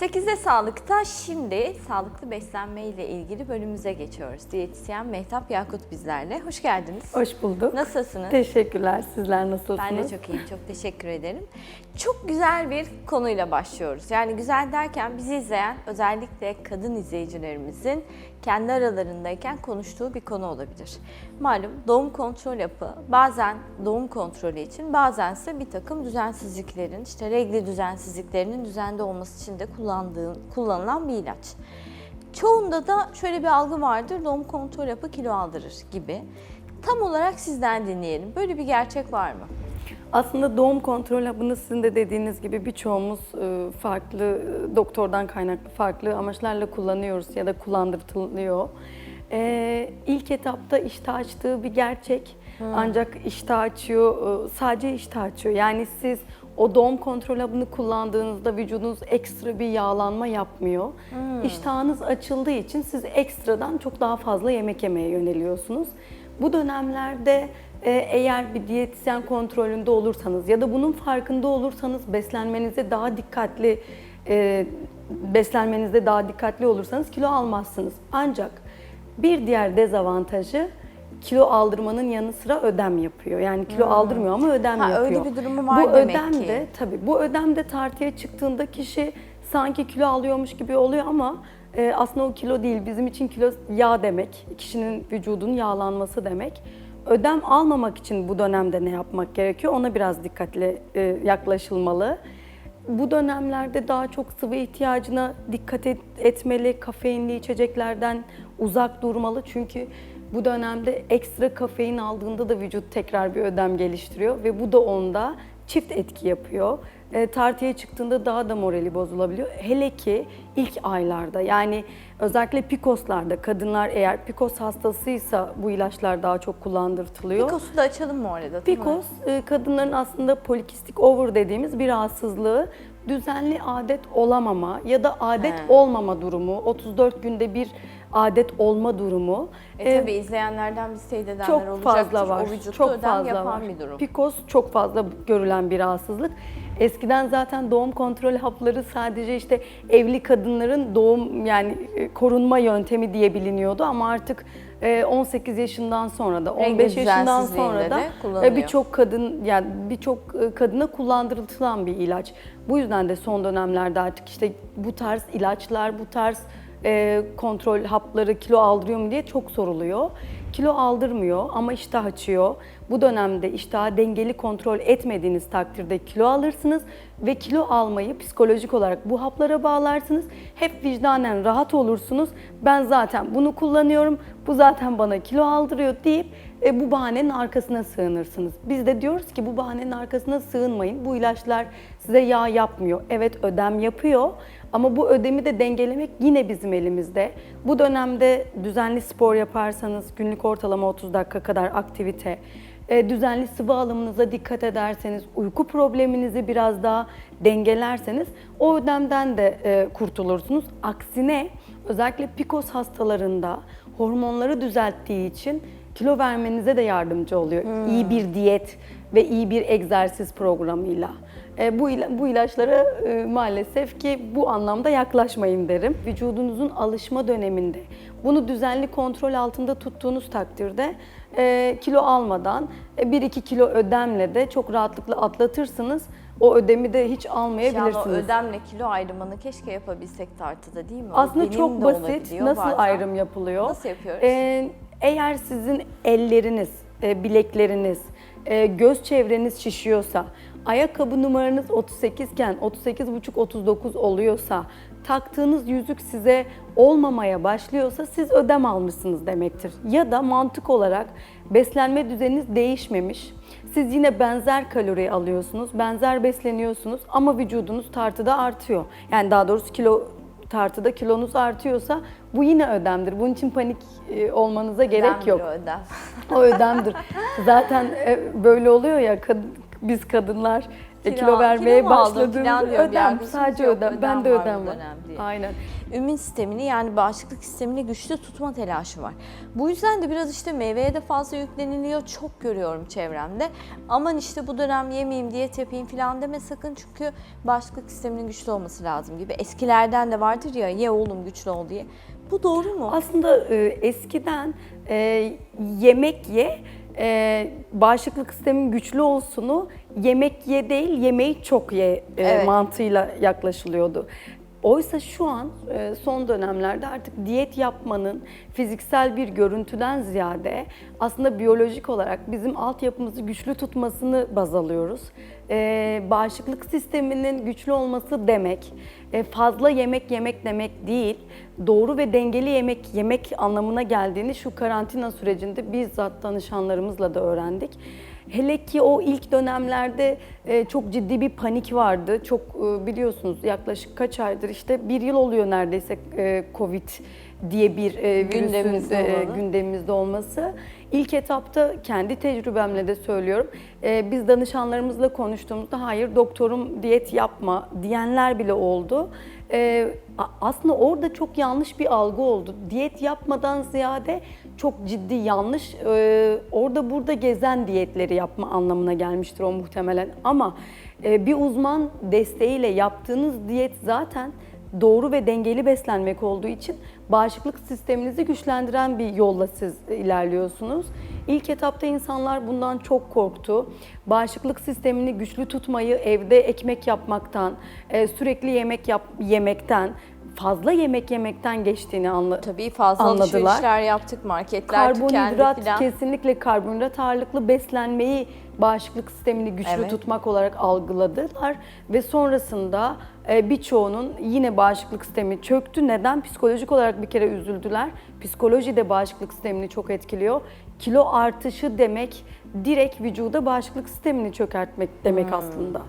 8'de Sağlık'ta şimdi sağlıklı beslenme ile ilgili bölümümüze geçiyoruz. Diyetisyen Mehtap Yakut bizlerle. Hoş geldiniz. Hoş bulduk. Nasılsınız? Teşekkürler. Sizler nasılsınız? Ben de çok iyiyim. Çok teşekkür ederim. Çok güzel bir konuyla başlıyoruz. Yani güzel derken bizi izleyen özellikle kadın izleyicilerimizin kendi aralarındayken konuştuğu bir konu olabilir. Malum doğum kontrol yapı bazen doğum kontrolü için bazense bir takım düzensizliklerin işte regli düzensizliklerinin düzende olması için de kullandığı, kullanılan bir ilaç. Çoğunda da şöyle bir algı vardır. Doğum kontrol yapı kilo aldırır gibi. Tam olarak sizden dinleyelim. Böyle bir gerçek var mı? Aslında doğum kontrol hapını sizin de dediğiniz gibi birçoğumuz e, farklı e, doktordan kaynaklı farklı amaçlarla kullanıyoruz ya da kullandırtılıyor. Ee, ilk etapta iştah açtığı bir gerçek. Ancak iştah açıyor, e, sadece iştah açıyor. Yani siz o doğum kontrol hapını kullandığınızda vücudunuz ekstra bir yağlanma yapmıyor. İştahınız açıldığı için siz ekstradan çok daha fazla yemek yemeye yöneliyorsunuz. Bu dönemlerde eğer bir diyetisyen kontrolünde olursanız ya da bunun farkında olursanız beslenmenize daha dikkatli e, beslenmenizde daha dikkatli olursanız kilo almazsınız. Ancak bir diğer dezavantajı kilo aldırmanın yanı sıra ödem yapıyor. Yani kilo aldırmıyor ama ödem Hmm. Ha, yapıyor. öyle bir durumu var bu demek ödem ki. de tabii bu ödem de tartıya çıktığında kişi sanki kilo alıyormuş gibi oluyor ama e, aslında o kilo değil. Bizim için kilo yağ demek. Kişinin vücudunun yağlanması demek. Ödem almamak için bu dönemde ne yapmak gerekiyor? Ona biraz dikkatli e, yaklaşılmalı. Bu dönemlerde daha çok sıvı ihtiyacına dikkat et- etmeli. Kafeinli içeceklerden uzak durmalı. Çünkü bu dönemde ekstra kafein aldığında da vücut tekrar bir ödem geliştiriyor ve bu da onda çift etki yapıyor. E, tartıya çıktığında daha da morali bozulabiliyor. Hele ki ilk aylarda yani özellikle pikoslarda kadınlar eğer pikos hastasıysa bu ilaçlar daha çok kullandırtılıyor. Pikos'u da açalım mı orada? Pikos e, kadınların aslında polikistik over dediğimiz bir rahatsızlığı düzenli adet olamama ya da adet He. olmama durumu, 34 günde bir adet olma durumu. E, E, tabii izleyenlerden bizi teyit edenler çok olacaktır. fazla var. O vücutta çok ödem fazla yapan var. bir durum. Pikos çok fazla görülen bir rahatsızlık. Eskiden zaten doğum kontrol hapları sadece işte evli kadınların doğum yani e, korunma yöntemi diye biliniyordu ama artık e, 18 yaşından sonra da Regl 15 yaşından sonra da e, birçok kadın yani birçok e, kadına kullandırılan bir ilaç. Bu yüzden de son dönemlerde artık işte bu tarz ilaçlar, bu tarz e, kontrol hapları kilo aldırıyor mu diye çok soruluyor. Kilo aldırmıyor ama iştah açıyor. Bu dönemde iştahı dengeli kontrol etmediğiniz takdirde kilo alırsınız ve kilo almayı psikolojik olarak bu haplara bağlarsınız. Hep vicdanen rahat olursunuz. Ben zaten bunu kullanıyorum. Bu zaten bana kilo aldırıyor deyip e, bu bahanenin arkasına sığınırsınız. Biz de diyoruz ki bu bahanenin arkasına sığınmayın. Bu ilaçlar size yağ yapmıyor. Evet ödem yapıyor ama bu ödemi de dengelemek yine bizim elimizde. Bu dönemde düzenli spor yaparsanız günlük ortalama 30 dakika kadar aktivite, e, düzenli sıvı alımınıza dikkat ederseniz, uyku probleminizi biraz daha dengelerseniz o ödemden de e, kurtulursunuz. Aksine özellikle PCOS hastalarında hormonları düzelttiği için kilo vermenize de yardımcı oluyor. İyi bir diyet ve iyi bir egzersiz programıyla. E, bu, ila- bu ilaçlara e, maalesef ki bu anlamda yaklaşmayın derim. Vücudunuzun alışma döneminde bunu düzenli kontrol altında tuttuğunuz takdirde e, kilo almadan e, 1-2 kilo ödemle de çok rahatlıkla atlatırsınız. O ödemi de hiç Yani o almayabilirsiniz. ödemle kilo ayrımını keşke yapabilsek tartıda değil mi? Aslında benim çok basit. Nasıl bazen. ayrım yapılıyor? Nasıl yapıyoruz? Ee, eğer sizin elleriniz, bilekleriniz, göz çevreniz şişiyorsa, ayakkabı numaranız 38 iken 38,5-39 oluyorsa, taktığınız yüzük size olmamaya başlıyorsa siz ödem almışsınız demektir. Ya da mantık olarak beslenme düzeniniz değişmemiş. Siz yine benzer kalori alıyorsunuz, benzer besleniyorsunuz ama vücudunuz tartıda artıyor. Yani daha doğrusu kilo tartıda kilonuz artıyorsa bu yine ödemdir. Bunun için panik e, olmanıza gerek Ödemdir yok. o ödem. O ödemdir. Zaten e, böyle oluyor ya biz kadınlar e, Kilo- kilo vermeye kilo diyorum. ödem sadece yok, ödem. Ben de ödem var ödem. Aynen. immün sistemini yani bağışıklık sistemini güçlü tutma telaşı var. Bu yüzden de biraz işte meyveye de fazla yükleniliyor. Çok görüyorum çevremde. Aman işte bu dönem yemeyeyim, diyet yapayım falan deme sakın çünkü bağışıklık sisteminin güçlü olması lazım gibi. Eskilerden de vardır ya ye oğlum güçlü ol diye. Bu doğru mu? Aslında e, eskiden e, yemek ye, e, bağışıklık sistemin güçlü olsunu yemek ye değil, yemeği çok ye e, Evet. mantığıyla yaklaşılıyordu. Oysa şu an e, son dönemlerde artık diyet yapmanın fiziksel bir görüntüden ziyade aslında biyolojik olarak bizim altyapımızı güçlü tutmasını baz alıyoruz. E, bağışıklık sisteminin güçlü olması demek e, fazla yemek yemek demek değil, doğru ve dengeli yemek yemek anlamına geldiğini şu karantina sürecinde bizzat danışanlarımızla da öğrendik. Hele ki o ilk dönemlerde e, çok ciddi bir panik vardı. Çok e, biliyorsunuz yaklaşık kaç aydır işte bir yıl oluyor neredeyse e, Covid diye bir e, virüsün Gündemimizde e, gündemimizde olması. İlk etapta kendi tecrübemle de söylüyorum. e, biz danışanlarımızla konuştuğumuzda hayır doktorum diyet yapma diyenler bile oldu. E, aslında orada çok yanlış bir algı oldu. Diyet yapmadan ziyade çok ciddi yanlış e, orada burada gezen diyetleri yapma anlamına gelmiştir o muhtemelen. Ama e, bir uzman desteğiyle yaptığınız diyet zaten doğru ve dengeli beslenmek olduğu için bağışıklık sisteminizi güçlendiren bir yolla siz ilerliyorsunuz. İlk etapta insanlar bundan çok korktu. Bağışıklık sistemini güçlü tutmayı evde ekmek yapmaktan, e, sürekli yemek yap yemekten, fazla yemek yemekten geçtiğini anla Tabii fazla anladılar. alışverişler yaptık, marketler tükendi Karbonhidrat falan. kesinlikle karbonhidrat ağırlıklı beslenmeyi bağışıklık sistemini güçlü Evet. tutmak olarak algıladılar ve sonrasında e, birçoğunun yine bağışıklık sistemi çöktü. Neden? Psikolojik olarak bir kere üzüldüler. Psikoloji de bağışıklık sistemini çok etkiliyor. Kilo artışı demek direkt vücuda bağışıklık sistemini çökertmek demek Hmm. aslında.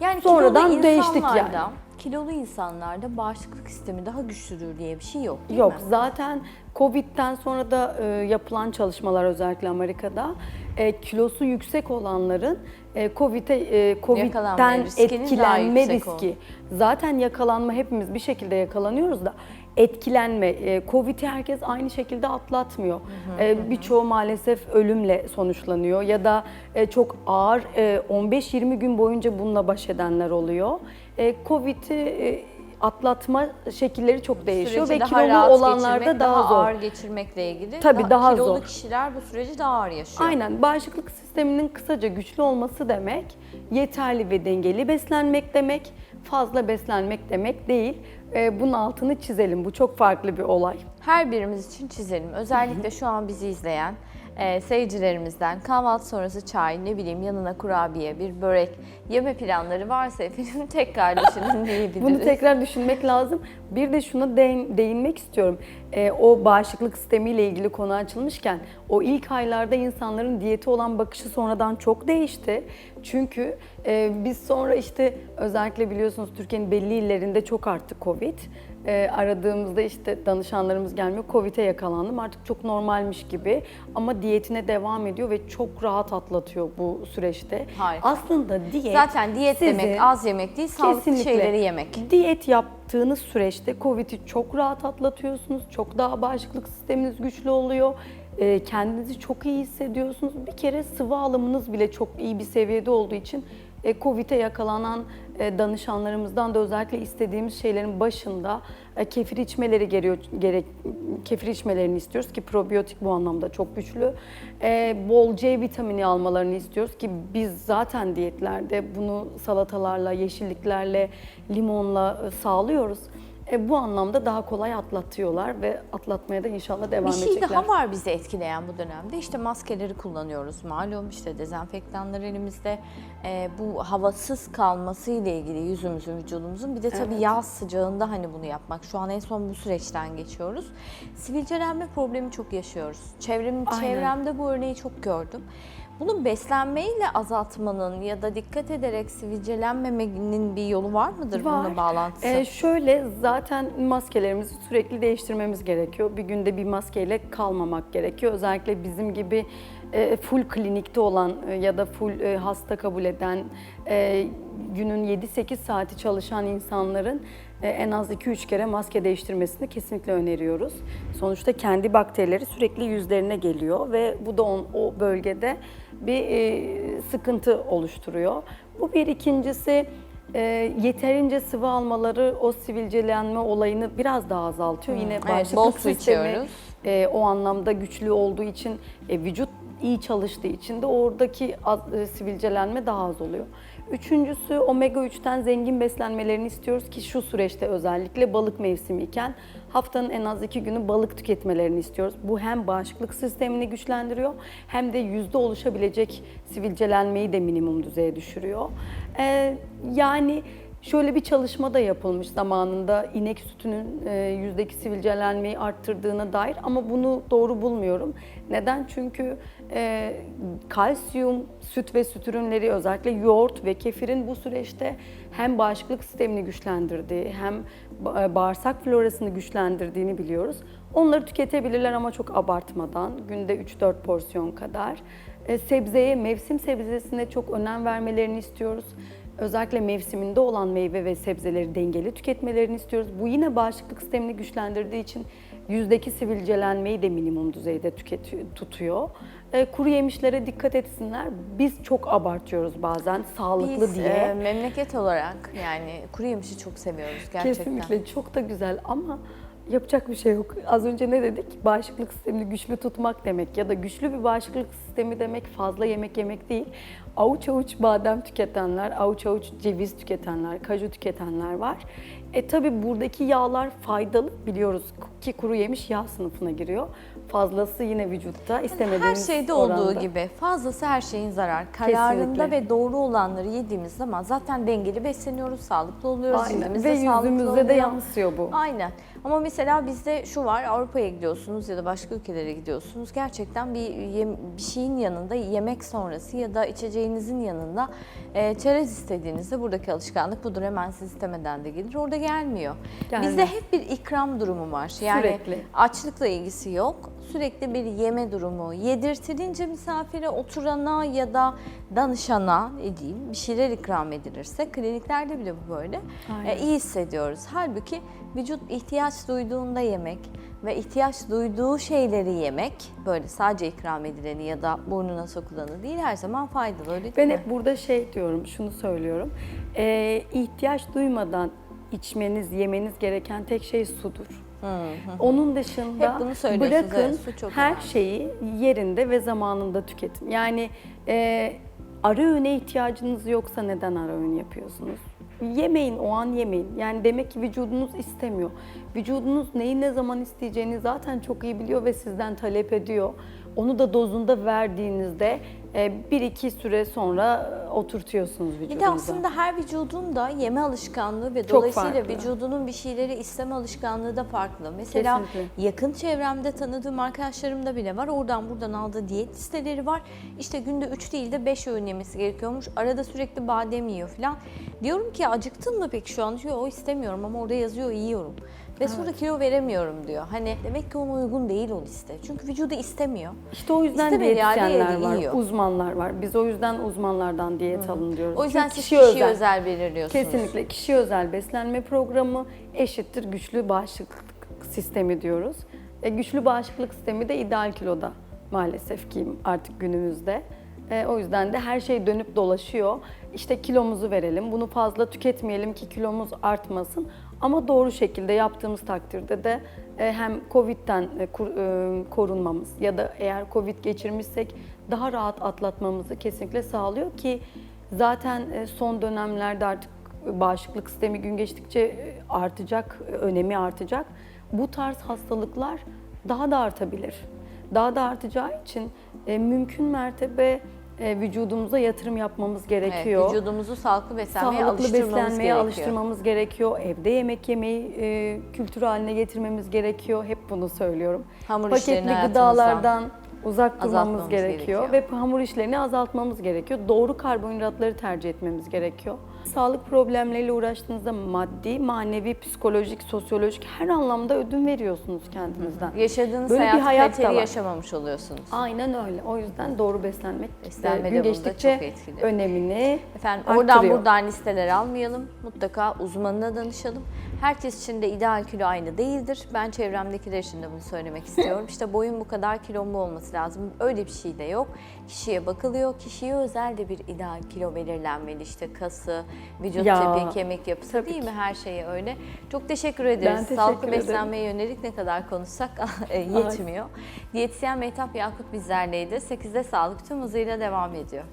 Yani Sonradan değiştik yani. Kilolu insanlarda bağışıklık sistemi daha güçlüdür diye bir şey yok değil Yok mi? zaten Covid'den sonra da e, yapılan çalışmalar özellikle Amerika'da e, kilosu yüksek olanların e, Covid'e e, Covid'den etkilenme riski. Zaten yakalanma hepimiz bir şekilde yakalanıyoruz da etkilenme e, Covid'i herkes aynı şekilde atlatmıyor. E, Birçoğu maalesef ölümle sonuçlanıyor ya da e, çok ağır e, 15-20 gün boyunca bununla baş edenler oluyor. E, Covid'i e, atlatma şekilleri çok değişiyor ve daha kilolu olanlarda geçirmek, daha, zor. ağır geçirmekle ilgili. Tabii, daha kilolu zor. kişiler bu süreci daha ağır yaşıyor. Aynen bağışıklık sisteminin kısaca güçlü olması demek yeterli ve dengeli beslenmek demek, fazla beslenmek demek değil. Ee, bunun altını çizelim. Bu çok farklı bir olay. Her birimiz için çizelim. Özellikle şu an bizi izleyen e, seyircilerimizden kahvaltı sonrası çay, ne bileyim yanına kurabiye, bir börek yeme planları varsa efendim tekrar düşünün diyebiliriz. Bunu tekrar düşünmek lazım. Bir de şuna değin- değinmek istiyorum. Ee, o bağışıklık sistemiyle ilgili konu açılmışken o ilk aylarda insanların diyeti olan bakışı sonradan çok değişti. Çünkü e, biz sonra işte özellikle biliyorsunuz Türkiye'nin belli illerinde çok arttı Covid. E, aradığımızda işte danışanlarımız gelmiyor. Covid'e yakalandım artık çok normalmiş gibi. Ama diyetine devam ediyor ve çok rahat atlatıyor bu süreçte. Harika. Aslında diyet Zaten diyet sizi- demek az yemek değil, sağlıklı Kesinlikle. şeyleri yemek. Diyet yaptığınız süreçte Covid'i çok rahat atlatıyorsunuz. Çok daha bağışıklık sisteminiz güçlü oluyor. Ee, Kendinizi çok iyi hissediyorsunuz. Bir kere sıvı alımınız bile çok iyi bir seviyede olduğu için e, Covid'e yakalanan e, danışanlarımızdan da özellikle istediğimiz şeylerin başında e, kefir içmeleri geliyor, gerek kefir içmelerini istiyoruz ki probiyotik bu anlamda çok güçlü. E, Bol C vitamini almalarını istiyoruz ki biz zaten diyetlerde bunu salatalarla, yeşilliklerle, limonla e, sağlıyoruz. E, bu anlamda daha kolay atlatıyorlar ve atlatmaya da inşallah devam Bir şey edecekler. daha var bizi etkileyen bu dönemde. İşte maskeleri kullanıyoruz. Malum işte dezenfektanlar elimizde. Ee, bu havasız kalması ile ilgili yüzümüzün, vücudumuzun bir de tabii Evet. yaz sıcağında hani bunu yapmak. Şu an en son bu süreçten geçiyoruz. Sivilcelenme problemi çok yaşıyoruz. Çevrem, Aynen. çevremde bu örneği çok gördüm. Bunu beslenmeyle azaltmanın ya da dikkat ederek sivilcelenmemenin bir yolu var mıdır bununla bağlantısı? Ee, şöyle zaten maskelerimizi sürekli değiştirmemiz gerekiyor. Bir günde bir maskeyle kalmamak gerekiyor. Özellikle bizim gibi e, full klinikte olan e, ya da full e, hasta kabul eden, günün 7-8 saati çalışan insanların en az 2-3 kere maske değiştirmesini kesinlikle öneriyoruz. Sonuçta kendi bakterileri sürekli yüzlerine geliyor ve bu da on, o bölgede bir e, sıkıntı oluşturuyor. Bu bir ikincisi e, yeterince sıvı almaları o sivilcelenme olayını biraz daha azaltıyor. Yine Evet, bağışıklık bol su sistemi içiyoruz. e, o anlamda güçlü olduğu için e, vücut iyi çalıştığı için de oradaki az- e, sivilcelenme daha az oluyor. Üçüncüsü omega 3'ten zengin beslenmelerini istiyoruz ki şu süreçte özellikle balık mevsimi iken haftanın en az iki günü balık tüketmelerini istiyoruz. Bu hem bağışıklık sistemini güçlendiriyor hem de yüzde oluşabilecek sivilcelenmeyi de minimum düzeye düşürüyor. E, yani Şöyle bir çalışma da yapılmış zamanında inek sütünün e, yüzdeki sivilcelenmeyi arttırdığına dair ama bunu doğru bulmuyorum. Neden? Çünkü e, kalsiyum, süt ve süt ürünleri özellikle yoğurt ve kefirin bu süreçte hem bağışıklık sistemini güçlendirdiği hem e, bağırsak florasını güçlendirdiğini biliyoruz. Onları tüketebilirler ama çok abartmadan günde 3-4 porsiyon kadar. E, sebzeye, mevsim sebzesine çok önem vermelerini istiyoruz. Özellikle mevsiminde olan meyve ve sebzeleri dengeli tüketmelerini istiyoruz. Bu yine bağışıklık sistemini güçlendirdiği için yüzdeki sivilcelenmeyi de minimum düzeyde tüketiyor, tutuyor. E, kuru yemişlere dikkat etsinler. Biz çok abartıyoruz bazen sağlıklı Biz diye. e, memleket olarak yani kuru yemişi çok seviyoruz gerçekten. Kesinlikle çok da güzel ama yapacak bir şey yok. Az önce ne dedik? Bağışıklık sistemini güçlü tutmak demek ya da güçlü bir bağışıklık sistemi demek fazla yemek yemek değil. Avuç avuç badem tüketenler, avuç avuç ceviz tüketenler, kaju tüketenler var. E tabi buradaki yağlar faydalı biliyoruz ki kuru yemiş yağ sınıfına giriyor. Fazlası yine vücutta Her istemediğimiz şeyde oranda. olduğu gibi fazlası her şeyin zarar. Kararında Kesinlikle. ve doğru olanları yediğimiz zaman zaten dengeli besleniyoruz, sağlıklı oluyoruz, Aynen. Ve yüzümüzde de oluyor. yansıyor bu. Aynen. Ama mesela bizde şu var, Avrupa'ya gidiyorsunuz ya da başka ülkelere gidiyorsunuz. Gerçekten bir yem- bir şeyin yanında yemek sonrası ya da içeceğinizin yanında e, çerez istediğinizde buradaki alışkanlık budur. Hemen siz istemeden de gelir. Orada gelmiyor. Gelmez. Bizde hep bir ikram durumu var. Yani Sürekli. açlıkla ilgisi yok. Sürekli bir yeme durumu. Yedirtilince misafire, oturana ya da danışana ne diyeyim bir şeyler ikram edilirse kliniklerde bile bu böyle. E, iyi hissediyoruz. Halbuki vücut ihtiyaç duyduğunda yemek ve ihtiyaç duyduğu şeyleri yemek böyle sadece ikram edileni ya da burnuna sokulanı değil her zaman faydalı öyle değil Ben mi? hep burada şey diyorum, şunu söylüyorum. Ee, ihtiyaç duymadan içmeniz, yemeniz gereken tek şey sudur. Onun dışında Hep bunu söylüyorsunuz, bırakın evet, su çok her önemli. şeyi yerinde ve zamanında tüketin. Yani e, ara öğüne ihtiyacınız yoksa neden ara öğün yapıyorsunuz? Yemeyin, o an yemeyin. Yani demek ki vücudunuz istemiyor. Vücudunuz neyi ne zaman isteyeceğini zaten çok iyi biliyor ve sizden talep ediyor. Onu da dozunda verdiğinizde bir iki süre sonra e, oturtuyorsunuz vücudunuza. Bir de aslında her vücudun da yeme alışkanlığı ve Çok dolayısıyla farklı. vücudunun bir şeyleri isteme alışkanlığı da farklı. Mesela Kesinlikle. yakın çevremde tanıdığım arkadaşlarımda bile var. Oradan buradan aldığı diyet listeleri var. İşte günde 3 değil de 5 öğün yemesi gerekiyormuş. Arada sürekli badem yiyor falan. Diyorum ki acıktın mı peki şu an? Diyor o istemiyorum ama orada yazıyor yiyorum. Ve sonra kilo veremiyorum diyor. Hani demek ki ona uygun değil o liste. Çünkü vücudu istemiyor. İşte o yüzden İstemediği halde diyetisyenler yedi, var, yiyor. uzmanlar var. Biz o yüzden uzmanlardan diyet alın diyoruz. O yüzden Çünkü siz kişi kişiye özel. belirliyorsunuz. Kesinlikle kişi özel beslenme programı eşittir güçlü bağışıklık sistemi diyoruz. E, güçlü bağışıklık sistemi de ideal kiloda maalesef ki artık günümüzde. E, o yüzden de her şey dönüp dolaşıyor. İşte kilomuzu verelim, bunu fazla tüketmeyelim ki kilomuz artmasın. Ama doğru şekilde yaptığımız takdirde de e, hem Covid'den e, e, korunmamız ya da eğer Covid geçirmişsek daha rahat atlatmamızı kesinlikle sağlıyor ki zaten son dönemlerde artık bağışıklık sistemi gün geçtikçe artacak, önemi artacak. Bu tarz hastalıklar daha da artabilir. Daha da artacağı için mümkün mertebe e, vücudumuza yatırım yapmamız gerekiyor. Evet, vücudumuzu sağlıklı beslenmeye Sağlıklı alıştırmamız beslenmeye gerekiyor. alıştırmamız gerekiyor. Evde yemek yemeyi e, kültür haline getirmemiz gerekiyor. Hep bunu söylüyorum. Hamur Paketli gıdalardan uzak durmamız gerekiyor. gerekiyor. ve hamur işlerini azaltmamız gerekiyor. Doğru karbonhidratları tercih etmemiz gerekiyor. Sağlık problemleriyle uğraştığınızda maddi, manevi, psikolojik, sosyolojik her anlamda ödün veriyorsunuz kendinizden. Yaşadığınız Böyle bir hayatı hayat da var. yaşamamış oluyorsunuz. Aynen öyle. O yüzden doğru beslenmek Beslenme de gün geçtikçe çok etkili. önemini Efendim arttırıyor. oradan buradan listeler almayalım. Mutlaka uzmanına danışalım. Herkes için de ideal kilo aynı değildir. Ben çevremdekiler için de bunu söylemek istiyorum. İşte boyun bu kadar kilon bu olması lazım. Öyle bir şey de yok. Kişiye bakılıyor. Kişiye özel de bir ideal kilo belirlenmeli. İşte kası, vücut Ya, tipi, kemik yapısı tabii değil ki. mi? Her şeye öyle. Çok teşekkür ederiz. teşekkür Sağlıklı ederim. beslenmeye yönelik ne kadar konuşsak e, yetmiyor. Diyetisyen Mehtap Yakut bizlerleydi. 8'de sağlık tüm hızıyla devam ediyor.